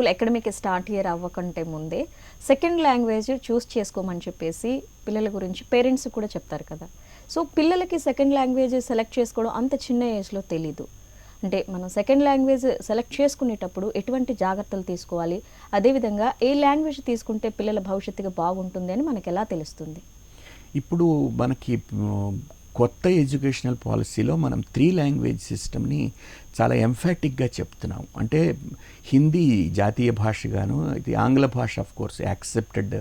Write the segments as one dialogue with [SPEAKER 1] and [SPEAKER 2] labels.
[SPEAKER 1] School academic start year అవ్వకంటే ముందే second language చూస్ చేసుకోమని చెప్పేసి పిల్లల గురించి పేరెంట్స్ కూడా చెప్తారు కదా. సో పిల్లలకి సెకండ్ లాంగ్వేజ్ సెలెక్ట్ చేసుకోవడం అంత చిన్న ఏజ్లో తెలీదు. అంటే మనం సెకండ్ లాంగ్వేజ్ సెలెక్ట్ చేసుకునేటప్పుడు ఎటువంటి జాగ్రత్తలు తీసుకోవాలి? అదేవిధంగా ఏ లాంగ్వేజ్ తీసుకుంటే పిల్లల భవిష్యత్తుగా బాగుంటుంది అని మనకు ఎలా తెలుస్తుంది?
[SPEAKER 2] ఇప్పుడు మనకి కొత్త ఎడ్యుకేషనల్ పాలసీలో మనం త్రీ లాంగ్వేజ్ సిస్టమ్ని చాలా ఎంఫాటిక్గా చెప్తున్నాం. అంటే హిందీ జాతీయ భాషగాను ఇది ఆంగ్ల భాష ఆఫ్ కోర్స్ యాక్సెప్టెడ్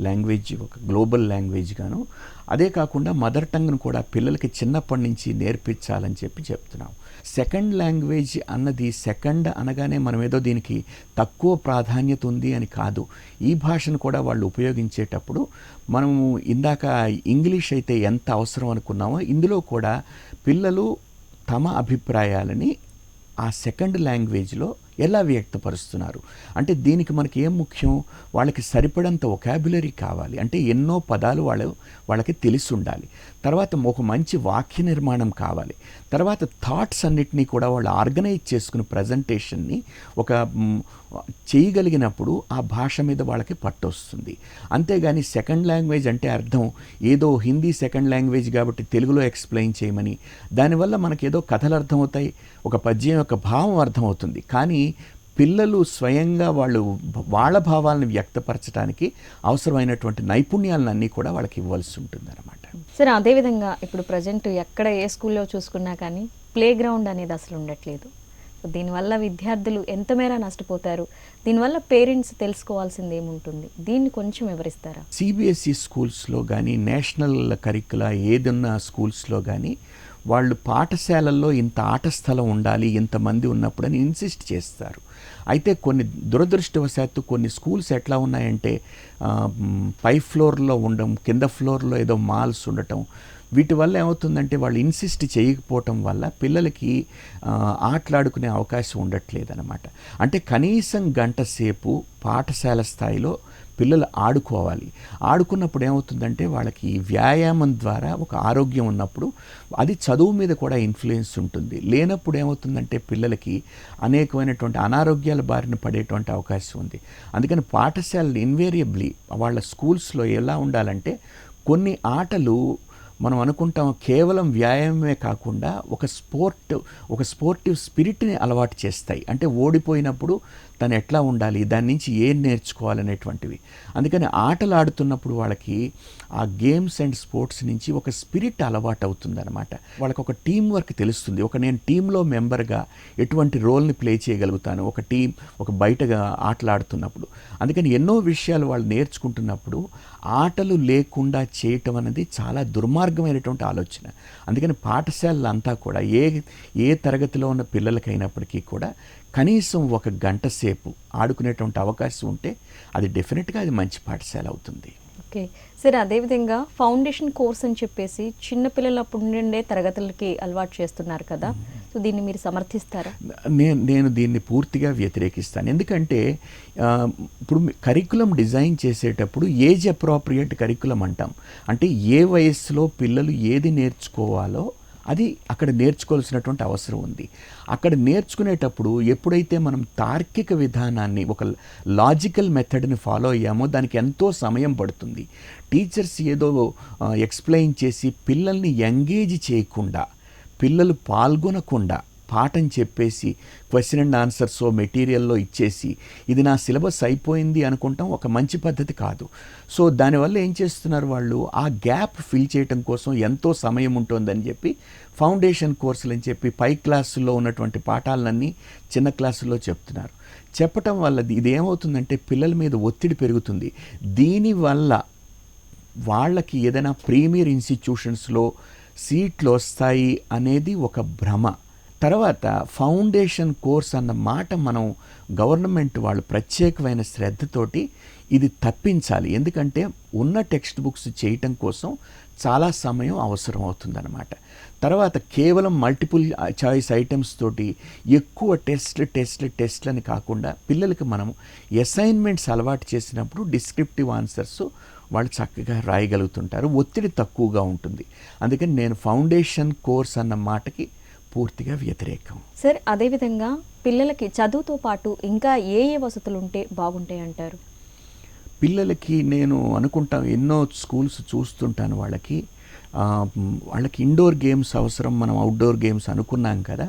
[SPEAKER 2] లాంగ్వేజ్ ఒక గ్లోబల్ లాంగ్వేజ్గాను అదే కాకుండా మదర్ టంగ్ను కూడా పిల్లలకి చిన్నప్పటి నుంచి నేర్పించాలని చెప్పి చెప్తున్నాం. సెకండ్ లాంగ్వేజ్ అన్నది సెకండ్ అనగానే మనం ఏదో దీనికి తక్కువ ప్రాధాన్యత ఉంది అని కాదు. ఈ భాషను కూడా వాళ్ళు ఉపయోగించేటప్పుడు మనము ఇందాక ఇంగ్లీష్ అయితే ఎంత అవసరం అనుకున్నామో ఇందులో కూడా పిల్లలు తమ అభిప్రాయాలని ఆ సెకండ్ లాంగ్వేజ్లో ఎలా వ్యక్తపరుస్తున్నారు? అంటే దీనికి మనకి ఏం ముఖ్యం? వాళ్ళకి సరిపడంత ఒకాబులరీ కావాలి. అంటే ఎన్నో పదాలు వాళ్ళు వాళ్ళకి తెలిసి ఉండాలి తర్వాత ఒక మంచి వాక్య నిర్మాణం కావాలి. తర్వాత థాట్స్ అన్నిటినీ కూడా వాళ్ళు ఆర్గనైజ్ చేసుకుని ప్రజెంటేషన్ని ఒక చేయగలిగినప్పుడు ఆ భాష మీద వాళ్ళకి పట్టొస్తుంది. అంతేగాని సెకండ్ లాంగ్వేజ్ అంటే అర్థం ఏదో హిందీ సెకండ్ లాంగ్వేజ్ కాబట్టి తెలుగులో ఎక్స్ప్లెయిన్ చేయమని దానివల్ల మనకేదో కథలు అర్థమవుతాయి ఒక పద్యం యొక్క భావం అర్థమవుతుంది. కానీ పిల్లలు స్వయంగా వాళ్ళు వాళ్ళ భావాలను వ్యక్తపరచడానికి అవసరమైనటువంటి నైపుణ్యాలన్నీ కూడా వాళ్ళకి ఇవ్వాల్సి ఉంటుంది అనమాట
[SPEAKER 1] సరే అదేవిధంగా ఇప్పుడు ప్రజెంట్ ఎక్కడ ఏ స్కూల్లో చూసుకున్నా కానీ ప్లే గ్రౌండ్ అనేది అసలు ఉండట్లేదు. దీనివల్ల విద్యార్థులు ఎంత మేర నష్టపోతారు? దీనివల్ల పేరెంట్స్ తెలుసుకోవాల్సింది ఏముంటుంది దీన్ని కొంచెం వివరిస్తారా?
[SPEAKER 2] సిబిఎస్ఈ స్కూల్స్లో కానీ నేషనల్ కరికులా ఏదున్న స్కూల్స్లో కానీ వాళ్ళు పాఠశాలల్లో ఇంత ఆట స్థలం ఉండాలి ఇంతమంది ఉన్నప్పుడని ఇన్సిస్ట్ చేస్తారు. అయితే కొన్ని దురదృష్టవశాత్తు కొన్ని స్కూల్స్ ఎట్లా ఉన్నాయంటే పై ఫ్లోర్లో ఉండడం కింద ఫ్లోర్లో ఏదో మాల్స్ ఉండటం వీటి వల్ల ఏమవుతుందంటే వాళ్ళు ఇన్సిస్ట్ చేయకపోవటం వల్ల పిల్లలకి ఆటలాడుకునే అవకాశం ఉండట్లేదు అనమాట అంటే కనీసం గంట సేపు పాఠశాల స్థాయిలో పిల్లలు ఆడుకోవాలి. ఆడుకున్నప్పుడు ఏమవుతుందంటే వాళ్ళకి వ్యాయామం ద్వారా ఒక ఆరోగ్యం ఉన్నప్పుడు అది చదువు మీద కూడా ఇన్ఫ్లుయెన్స్ ఉంటుంది. లేనప్పుడు ఏమవుతుందంటే పిల్లలకి అనేకమైనటువంటి అనారోగ్యాల బారిన పడేటువంటి అవకాశం ఉంది. అందుకని పాఠశాలలు ఇన్వేరియబ్లీ వాళ్ళ స్కూల్స్లో ఎలా ఉండాలంటే కొన్ని ఆటలు మనం అనుకుంటాం కేవలం వ్యాయామమే కాకుండా ఒక స్పోర్ట్ ఒక స్పోర్టివ్ స్పిరిట్ని అలవాటు చేస్తాయి. అంటే ఓడిపోయినప్పుడు తను ఎట్లా ఉండాలి దాని నుంచి ఏం నేర్చుకోవాలనేటువంటివి. అందుకని ఆటలు ఆడుతున్నప్పుడు వాళ్ళకి ఆ గేమ్స్ అండ్ స్పోర్ట్స్ నుంచి ఒక స్పిరిట్ అలవాటు అవుతుందన్నమాట. వాళ్ళకి ఒక టీం వర్క్ తెలుస్తుంది. ఒక నేను టీంలో మెంబర్గా ఎటువంటి రోల్ని ప్లే చేయగలుగుతాను? ఒక టీం ఒక బయటగా ఆటలాడుతున్నప్పుడు అందుకని ఎన్నో విషయాలు వాళ్ళు నేర్చుకుంటున్నప్పుడు ఆటలు లేకుండా చేయటం అనేది చాలా దుర్మార్గమైనటువంటి ఆలోచన. అందుకని పాఠశాలలు అంతా కూడా ఏ ఏ తరగతిలో ఉన్న పిల్లలకైనప్పటికీ కూడా కనీసం ఒక గంట సేపు ఆడుకునేటువంటి అవకాశం ఉంటే అది డెఫినెట్గా అది మంచి పాఠశాల అవుతుంది.
[SPEAKER 1] ఓకే. సరే అదేవిధంగా ఫౌండేషన్ కోర్స్ అని చెప్పేసి చిన్న పిల్లలు అప్పుడు నుండే తరగతులకి అలవాటు చేస్తున్నారు కదా. సో దీన్ని మీరు సమర్థిస్తారా?
[SPEAKER 2] నేను నేను దీన్ని పూర్తిగా వ్యతిరేకిస్తాను. ఎందుకంటే ఇప్పుడు కరికులం డిజైన్ చేసేటప్పుడు ఏజ్ అప్రోప్రియేట్ కరికులం అంటాం. అంటే ఏ వయస్సులో పిల్లలు ఏది నేర్చుకోవాలో అది అక్కడ నేర్చుకోవాల్సినటువంటి అవసరం ఉంది. అక్కడ నేర్చుకునేటప్పుడు ఎప్పుడైతే మనం తార్కిక విధానాన్ని ఒక లాజికల్ మెథడ్ని ఫాలో అయ్యామో దానికి ఎంతో సమయం పడుతుంది. టీచర్స్ ఏదో ఎక్స్ప్లెయిన్ చేసి పిల్లల్ని ఎంగేజ్ చేయకుండా పిల్లలు పాల్గొనకుండా పాఠం చెప్పేసి క్వశ్చన్ అండ్ ఆన్సర్స్ మెటీరియల్లో ఇచ్చేసి ఇది నా సిలబస్ అయిపోయింది అనుకుంటాం ఒక మంచి పద్ధతి కాదు. సో దానివల్ల ఏం చేస్తున్నారు వాళ్ళు? ఆ గ్యాప్ ఫిల్ చేయటం కోసం ఎంతో సమయం ఉంటుందని చెప్పి ఫౌండేషన్ కోర్సులు అని చెప్పి పై క్లాసుల్లో ఉన్నటువంటి పాఠాలన్నీ చిన్న క్లాసుల్లో చెప్తున్నారు. చెప్పటం వల్ల ఇది ఏమవుతుందంటే పిల్లల మీద ఒత్తిడి పెరుగుతుంది. దీనివల్ల వాళ్ళకి ఏదైనా ప్రీమియర్ ఇన్స్టిట్యూషన్స్లో సీట్లు వస్తాయి అనేది ఒక భ్రమ. తర్వాత ఫౌండేషన్ కోర్స్ అన్న మాట మనం గవర్నమెంట్ వాళ్ళు ప్రత్యేకమైన శ్రద్ధతోటి ఇది తప్పించాలి. ఎందుకంటే ఉన్న టెక్స్ట్ బుక్స్ చేయటం కోసం చాలా సమయం అవసరం అవుతుందన్నమాట. తర్వాత కేవలం మల్టిపుల్ చాయిస్ ఐటమ్స్ తోటి ఎక్కువ టెస్ట్లు టెస్ట్లు టెస్ట్లని కాకుండా పిల్లలకి మనం అసైన్మెంట్స్ అలవాటు చేసినప్పుడు డిస్క్రిప్టివ్ ఆన్సర్స్ వాళ్ళు చక్కగా రాయగలుగుతుంటారు. ఒత్తిడి తక్కువగా ఉంటుంది. అందుకని నేను ఫౌండేషన్ కోర్స్ అన్న మాటకి పూర్తిగా వ్యతిరేకం.
[SPEAKER 1] సార్ అదేవిధంగా పిల్లలకి చదువుతో పాటు ఇంకా ఏ ఏ వసతులు ఉంటే బాగుంటాయి అంటారు?
[SPEAKER 2] పిల్లలకి నేను అనుకుంటాం ఎన్నో స్కూల్స్ చూస్తుంటాను వాళ్ళకి. వాళ్ళకి ఇండోర్ గేమ్స్ అవసరం మనం అవుట్డోర్ గేమ్స్ అనుకున్నాం కదా.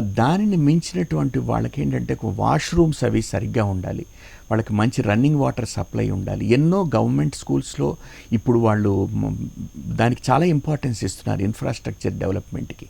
[SPEAKER 2] దానిని మించినటువంటి వాళ్ళకి ఏంటంటే వాష్రూమ్స్ అవి సరిగ్గా ఉండాలి. వాళ్ళకి మంచి రన్నింగ్ వాటర్ సప్లై ఉండాలి. ఎన్నో గవర్నమెంట్ స్కూల్స్లో ఇప్పుడు వాళ్ళు దానికి చాలా ఇంపార్టెన్స్ ఇస్తున్నారు ఇన్ఫ్రాస్ట్రక్చర్ డెవలప్మెంట్కి.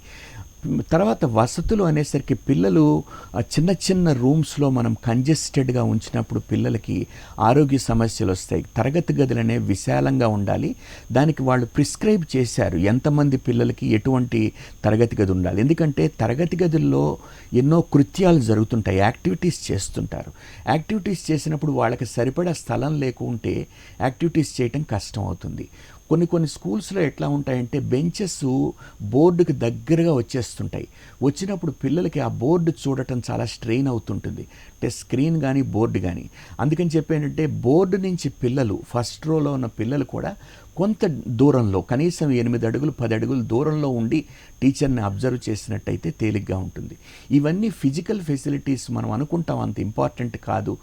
[SPEAKER 2] తర్వాత వసతులు అనేసరికి పిల్లలు చిన్న చిన్న రూమ్స్లో మనం కంజెస్టెడ్గా ఉంచినప్పుడు పిల్లలకి ఆరోగ్య సమస్యలు వస్తాయి. తరగతి గదులనే విశాలంగా ఉండాలి. దానికి వాళ్ళు ప్రిస్క్రైబ్ చేశారు. ఎంతమంది పిల్లలకి ఎటువంటి తరగతి గది ఉండాలి? ఎందుకంటే తరగతి గదుల్లో ఎన్నో కృత్యాలు జరుగుతుంటాయి. యాక్టివిటీస్ చేస్తుంటారు. యాక్టివిటీస్ చేసినప్పుడు వాళ్ళకి సరిపడా స్థలం లేకుంటే యాక్టివిటీస్ చేయటం కష్టం అవుతుంది. కొన్ని కొన్ని స్కూల్స్లో ఎట్లా ఉంటాయంటే బెంచెస్ బోర్డుకి దగ్గరగా వచ్చేస్తుంటాయి. వచ్చినప్పుడు పిల్లలకి ఆ బోర్డు చూడటం చాలా స్ట్రెయిన్ అవుతుంటుంది. అంటే స్క్రీన్ కానీ బోర్డు కానీ అందుకని చెప్పేంటంటే బోర్డు నుంచి పిల్లలు ఫస్ట్ రోలో ఉన్న పిల్లలు కూడా కొంత దూరంలో కనీసం ఎనిమిది అడుగులు పది అడుగులు దూరంలో ఉండి టీచర్ని అబ్జర్వ్ చేసినట్టయితే తేలిగ్గా ఉంటుంది. ఇవన్నీ ఫిజికల్ ఫెసిలిటీస్ మనం అనుకుంటాం అంత ఇంపార్టెంట్ కాదు.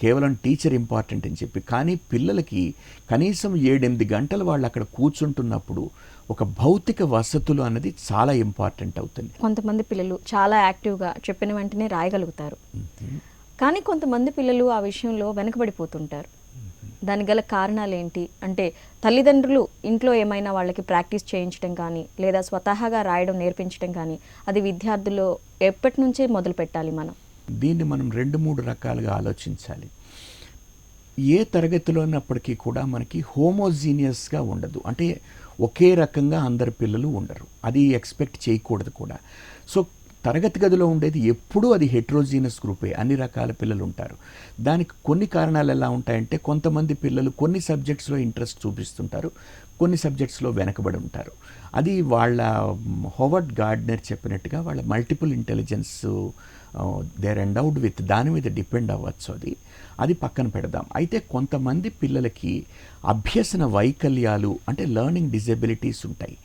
[SPEAKER 2] కేవలం టీచర్ ఇంపార్టెంట్ అని చెప్పి కానీ పిల్లలకి కనీసం ఏడెనిమిది గంటలు వాళ్ళు అక్కడ కూర్చుంటున్నప్పుడు ఒక భౌతిక వసతులు అన్నది చాలా ఇంపార్టెంట్ అవుతుంది.
[SPEAKER 1] కొంతమంది పిల్లలు చాలా యాక్టివ్గా చెప్పిన వెంటనే రాయగలుగుతారు. కానీ కొంతమంది పిల్లలు ఆ విషయంలో వెనకబడిపోతుంటారు. దానికి గల కారణాలు ఏంటి అంటే తల్లిదండ్రులు ఇంట్లో ఏమైనా వాళ్ళకి ప్రాక్టీస్ చేయించడం కానీ లేదా స్వతహాగా రాయడం నేర్పించడం కానీ అది విద్యార్థుల్లో ఎప్పటి నుంచే మొదలు పెట్టాలి మనం?
[SPEAKER 2] దీన్ని మనం రెండు మూడు రకాలుగా ఆలోచించాలి. ఏ తరగతిలో ఉన్నప్పటికీ కూడా మనకి హోమోజీనియస్గా ఉండదు. అంటే ఒకే రకంగా అందరు పిల్లలు ఉండరు. అది ఎక్స్పెక్ట్ చేయకూడదు కూడా. సో తరగతి గదిలో ఉండేది ఎప్పుడూ అది హెట్రోజీనస్ గ్రూపే. అన్ని రకాల పిల్లలు ఉంటారు. దానికి కొన్ని కారణాలు ఎలా ఉంటాయంటే కొంతమంది పిల్లలు కొన్ని సబ్జెక్ట్స్లో ఇంట్రెస్ట్ చూపిస్తుంటారు కొన్ని సబ్జెక్ట్స్లో వెనకబడి ఉంటారు. అది వాళ్ళ హోవర్డ్ గార్డ్నర్ చెప్పినట్టుగా వాళ్ళ multiple intelligence there endowed with దాని మీద డిపెండ్ అవ్వచ్చు అది. అది పక్కన పెడదాం. అయితే కొంతమంది పిల్లలకి అభ్యసన వైకల్యాలు అంటే లెర్నింగ్ డిజబిలిటీస్ ఉంటాయి.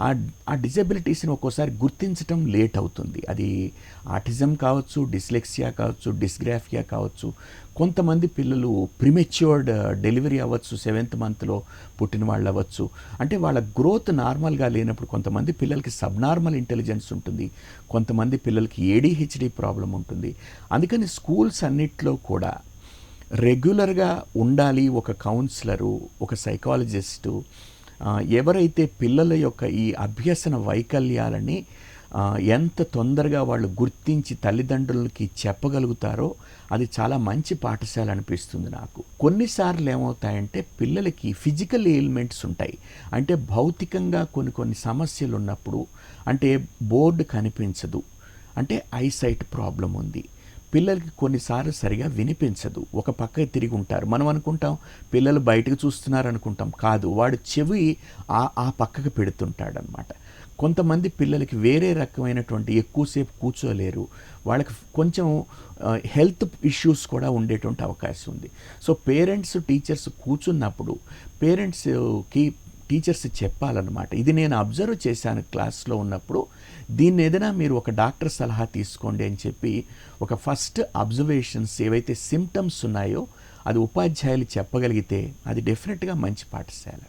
[SPEAKER 2] ఆ ఆ డిజబిలిటీస్ని ఒక్కోసారి గుర్తించటం లేట్ అవుతుంది. అది ఆటిజం కావచ్చు డిస్లెక్సియా కావచ్చు డిస్గ్రాఫియా కావచ్చు. కొంతమంది పిల్లలు ప్రిమెచ్యూర్డ్ డెలివరీ uh, అవ్వచ్చు సెవెంత్ మంత్లో పుట్టిన వాళ్ళు అవ్వచ్చు. అంటే వాళ్ళ గ్రోత్ నార్మల్గా లేనప్పుడు కొంతమంది పిల్లలకి సబ్నార్మల్ ఇంటెలిజెన్స్ ఉంటుంది. కొంతమంది పిల్లలకి ఏడిహెచ్డి ప్రాబ్లం ఉంటుంది. అందుకని స్కూల్స్ అన్నిట్లో కూడా రెగ్యులర్గా ఉండాలి ఒక కౌన్సిలరు ఒక సైకాలజిస్టు ఎవరైతే పిల్లల యొక్క ఈ అభ్యసన వైకల్యాలని ఎంత తొందరగా వాళ్ళు గుర్తించి తల్లిదండ్రులకి చెప్పగలుగుతారో అది చాలా మంచి పాఠశాల అనిపిస్తుంది నాకు. కొన్నిసార్లు ఏమవుతాయంటే పిల్లలకి ఫిజికల్ ఎయిల్మెంట్స్ ఉంటాయి. అంటే భౌతికంగా కొన్ని కొన్ని సమస్యలు ఉన్నప్పుడు అంటే బోర్డు కనిపించదు. అంటే ఐసైట్ ప్రాబ్లం ఉంది పిల్లలకి కొన్నిసార్లు సరిగా వినిపించదు. ఒక పక్క తిరిగి ఉంటారు. మనం అనుకుంటాం పిల్లలు బయటకు చూస్తున్నారు అనుకుంటాం కాదు వాడు చెవి ఆ ఆ పక్కకు పెడుతుంటాడనమాట కొంతమంది పిల్లలకి వేరే రకమైనటువంటి ఎక్కువసేపు కూర్చోలేరు. వాళ్ళకి కొంచెం హెల్త్ ఇష్యూస్ కూడా ఉండేటువంటి అవకాశం ఉంది. సో పేరెంట్స్ టీచర్స్ కూర్చున్నప్పుడు పేరెంట్స్కి టీచర్స్ చెప్పాలన్నమాట. ఇది నేను అబ్జర్వ్ చేశాను క్లాస్లో ఉన్నప్పుడు. దీన్ని ఏదైనా మీరు ఒక డాక్టర్ సలహా తీసుకోండి అని చెప్పి ఒక ఫస్ట్ అబ్జర్వేషన్స్ ఏవైతే సిమ్టమ్స్ ఉన్నాయో అది ఉపాధ్యాయులు చెప్పగలిగితే అది డెఫినెట్గా మంచి పాఠశాల.